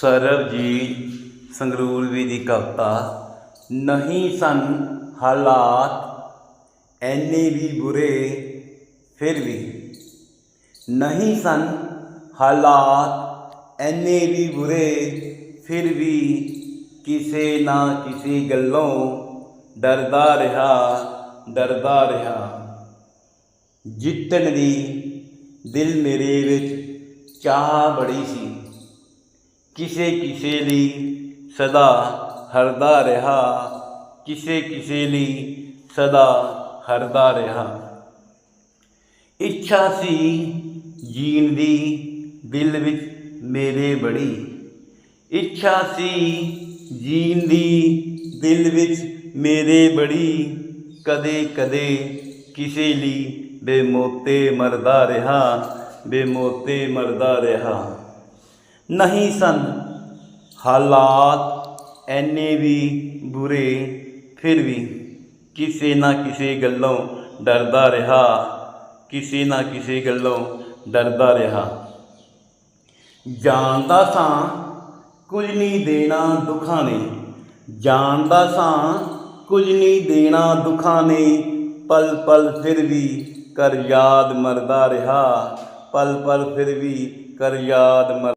ਸਰਬਜੀਤ ਸੰਗਰੂਰਵੀ ਦੀ ਕਵਿਤਾ, ਨਹੀਂ ਸਨ ਹਾਲਾਤ, ਐਨੇ ਵੀ ਬੁਰੇ ਫਿਰ ਵੀ। ਨਹੀਂ ਸਨ ਹਾਲਾਤ, ਐਨੇ ਵੀ ਬੁਰੇ ਫਿਰ ਵੀ। ਕਿਸੇ ਨਾ ਕਿਸੇ ਗੱਲੋਂ ਡਰਦਾ ਰਿਹਾ ਡਰਦਾ ਰਿਹਾ। ਜਿੱਤਣ ਦੀ ਦਿਲ ਮੇਰੇ ਵਿੱਚ ਚਾਹ ਬੜੀ ਸੀ। ਕਿਸੇ ਕਿਸੇ ਲਈ ਸਦਾ ਹਰਦਾ ਰਿਹਾ, ਕਿਸੇ ਕਿਸੇ ਲਈ ਸਦਾ ਹਰਦਾ ਰਿਹਾ। ਇੱਛਾ ਸੀ ਜੀਣ ਦੀ, ਦਿਲ ਵਿੱਚ ਮੇਰੇ ਬੜੀ। ਇੱਛਾ ਸੀ ਜੀਣ ਦੀ, ਦਿਲ ਵਿੱਚ ਮੇਰੇ ਬੜੀ। ਕਦੇ ਕਦੇ ਕਿਸੇ ਲਈ ਬੇਮੋਤੇ ਮਰਦਾ ਰਿਹਾ, ਬੇਮੋਤੇ ਮਰਦਾ ਰਿਹਾ। ਨਹੀਂ ਸਨ। ਹਾਲਾਤ ਐਨੇ ਵੀ ਬੁਰੇ, ਫਿਰ ਵੀ ਕਿਸੇ ਨਾ ਕਿਸੇ ਗੱਲੋਂ ਡਰਦਾ ਰਿਹਾ, ਕਿਸੇ ਨਾ ਕਿਸੇ ਗੱਲੋਂ ਡਰਦਾ ਰਿਹਾ। ਜਾਣਦਾ ਸਾਂ ਕੁਝ ਨਹੀਂ ਦੇਣਾ ਦੁੱਖਾਂ ਨੇ, ਜਾਣਦਾ ਸਾਂ ਕੁਝ ਨਹੀਂ ਦੇਣਾ ਦੁੱਖਾਂ ਨੇ, ਪਲ ਪਲ ਫਿਰ ਵੀ ਕਰ ਯਾਦ ਮਰਦਾ ਰਿਹਾ, ਪਲ ਪਲ ਫਿਰ ਵੀ ਕਰ ਯਾਦ ਮਰ